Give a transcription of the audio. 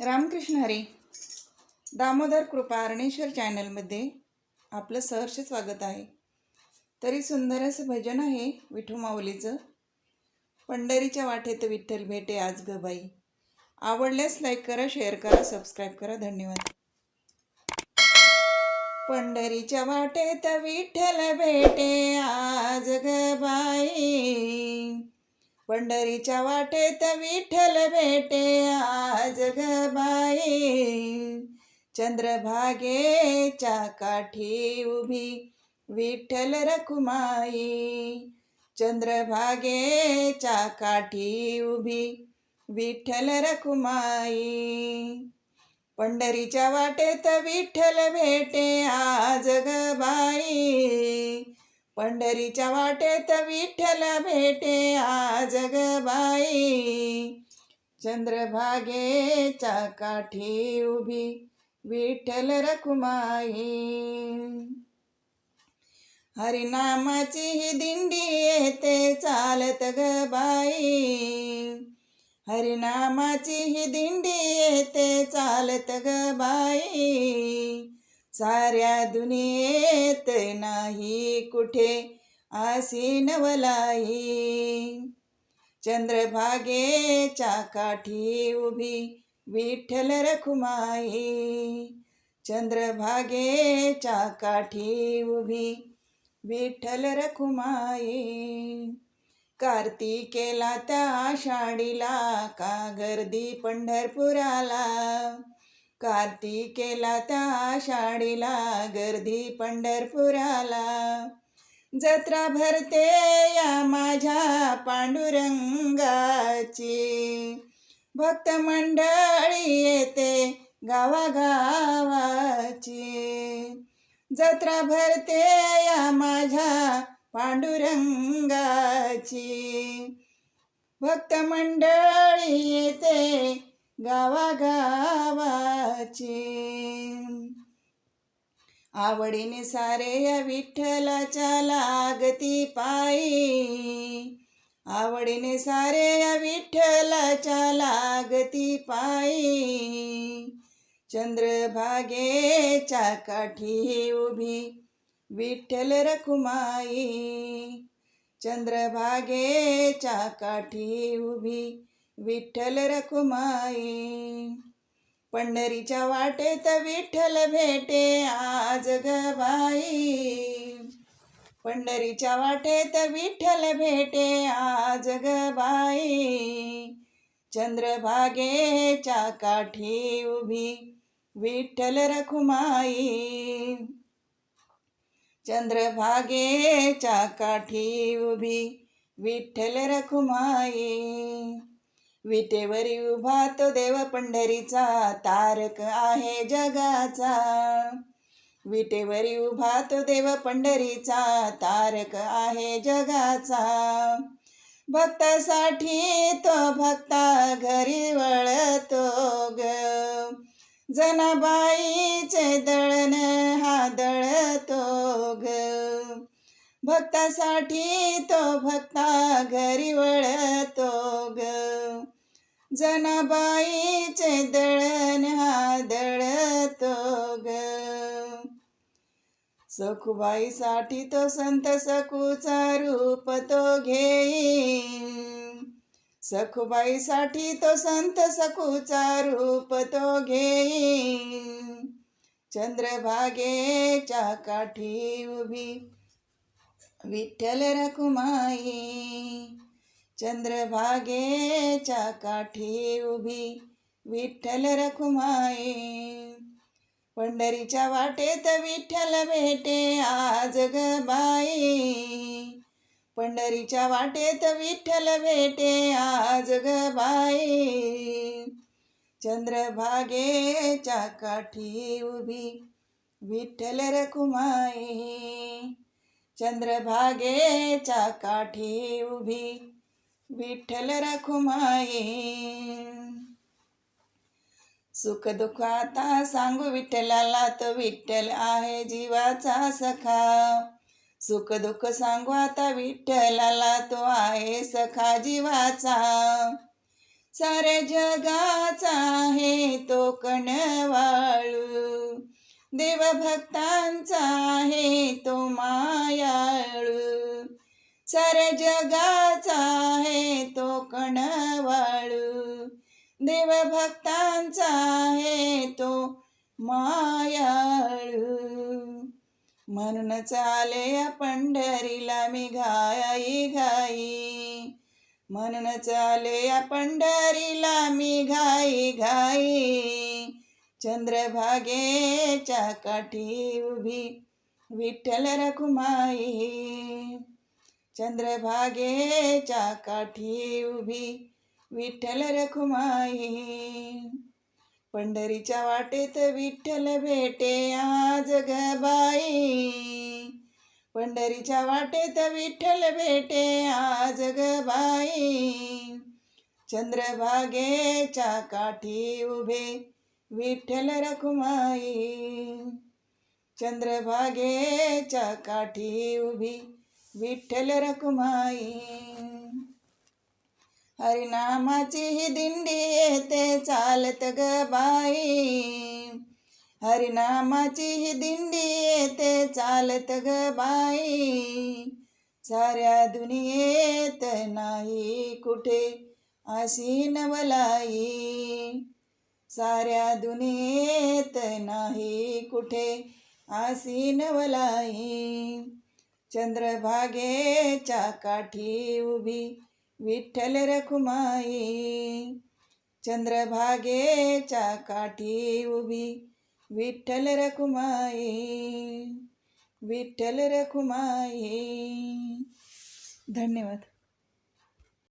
रामकृष्ण हरी दामोदर कृपा अरणेश्वर चॅनलमध्ये आपलं सहर्ष स्वागत आहे. तरी सुंदर असं भजन आहे विठू माऊलीचं. पंढरीच्या वाटेत विठ्ठल भेटे आज ग बाई. आवडल्यास लाईक करा शेअर करा सबस्क्राईब करा. धन्यवाद. पंढरीच्या वाटेत विठ्ठल भेटे आज ग बाई. पंढरीच्या वाटेत विठ्ठल भेटे आज गबाई चंद्रभागेच्या काठी उभी विठ्ठल रखुमाई. चंद्रभागेच्या काठी उभी विठ्ठल रखुमाई. पंढरीच्या वाटेत विठ्ठल भेटे आज गबाई पंढरीच्या वाटेत विठ्ठल भेटे आज गबाई बाई. चंद्रभागेच्या काठी उभी विठ्ठल रखुमाई. हरिनामाची ही दिंडी येते चालत ग बाई. हरिनामाची ही दिंडी येते चालत ग बाई. साऱ्या दुनियेत नाही कुठे आसी नवलाई. चंद्रभागेच्या काठी उभी विठ्ठल रखुमाई. चंद्रभागेच्या काठी उभी विठ्ठल रखुमाई. कार्तिकेला त्या आषाढीला का गर्दी पंढरपुराला? कार्तिकेला त्या आषाढीला गर्दी पंढरपुराला. जत्रा भरते या माझ्या पांडुरंगाची. भक्त मंडळी येते गावागावाची. जत्रा भरते या माझ्या पांडुरंगाची. भक्त मंडळी येते गावागावाची. आवडीने सारे या विठ्ठलाच्या लागती पायी. आवडीने सारे या विठ्ठलाच्या लागती पायी. चंद्रभागेच्या काठी उभी विठ्ठल रखुमाई. चंद्रभागेच्या काठी उभी विठ्ठल रखुमाई. पंढरीच्या वाटेत विठ्ठल भेटे आज ग पंढरीच्या वाटेत विठ्ठल भेटे आज गबाई चंद्रभागेच्या काठी उभी विठ्ठल रखुमाई. चंद्रभागेच्या काठी उभी विठ्ठल रखुमाई. विटेवरी उभा तो देव पंढरीचा तारक आहे जगाचा. विटेवरी उभा तो देव पंढरीचा तारक आहे जगाचा. भक्तासाठी तो भक्ता घरी वळतो ग. जनाबाईचे दळण हा दळतो ग. भक्तासाठी तो भक्ता घरी वळतो ग. जनाबाईचे दळण हा दळतो ग. सखुबाईसाठी तो संत सखूचा रूप तो घेईन. सखुबाईसाठी तो संत सखूचा रूप तो घेईन. चंद्रभागेच्या काठी उभी विठ्ठल रखुमाई. चंद्रभागेच्या काठी उभी विठ्ठल रखुमाई. पंढरीच्या वाटेत विठ्ठल भेटे आज ग बाई. पंढरीच्या वाटेत विठ्ठल भेटे आज ग बाई. चंद्रभागेच्या काठी उभी विठ्ठल रखुमाई. चंद्रभागेच्या काठी उभी विठ्ठल रखुमाई. सुख दुःख आता सांगू विठ्ठलाला तो विठ्ठल आहे जीवाचा सखा. सुख दुःख सांगू आता विठ्ठलाला तो आहे सखा जीवाचा. सारे जगाचा आहे तो कणवाळू. वाळू देवभक्तांचा आहे तो मायाळू. सर जगाचा आहे तो कणवाळू. देवभक्तांचा आहे तो मायाळू. म्हणून चाले पंढरीला मी घाई घाई. म्हणून चाले पंढरीला मी घाई घाई. चंद्रभागेच्या काठी उभी विठ्ठल रखुमाई. चंद्रभागेच्या काठी उभी विठ्ठल रखुमाई. पंढरीच्या वाटेत विठ्ठल भेटे आज गबाई पंढरीच्या वाटेत विठ्ठल भेटे आज गबाई चंद्रभागेच्या काठी उभे विठ्ठल रखुमाई. चंद्रभागेच्या काठी उभी विठ्ठल रखुमाई. हरिनामाची ही दिंडी येते चालत ग बाई. हरिनामाची ही दिंडी येते चालत ग बाई. साऱ्या दुनियेत नाही कुठे अशी नवलाई. साऱ्या दुनियेत नाही कुठे अशी नवलाई. चंद्रभागेच्या काठी उभी विठ्ठल रखुमाई. चंद्रभागेच्या काठी उभी विठ्ठल रखुमाई. विठ्ठल रखुमाई. धन्यवाद.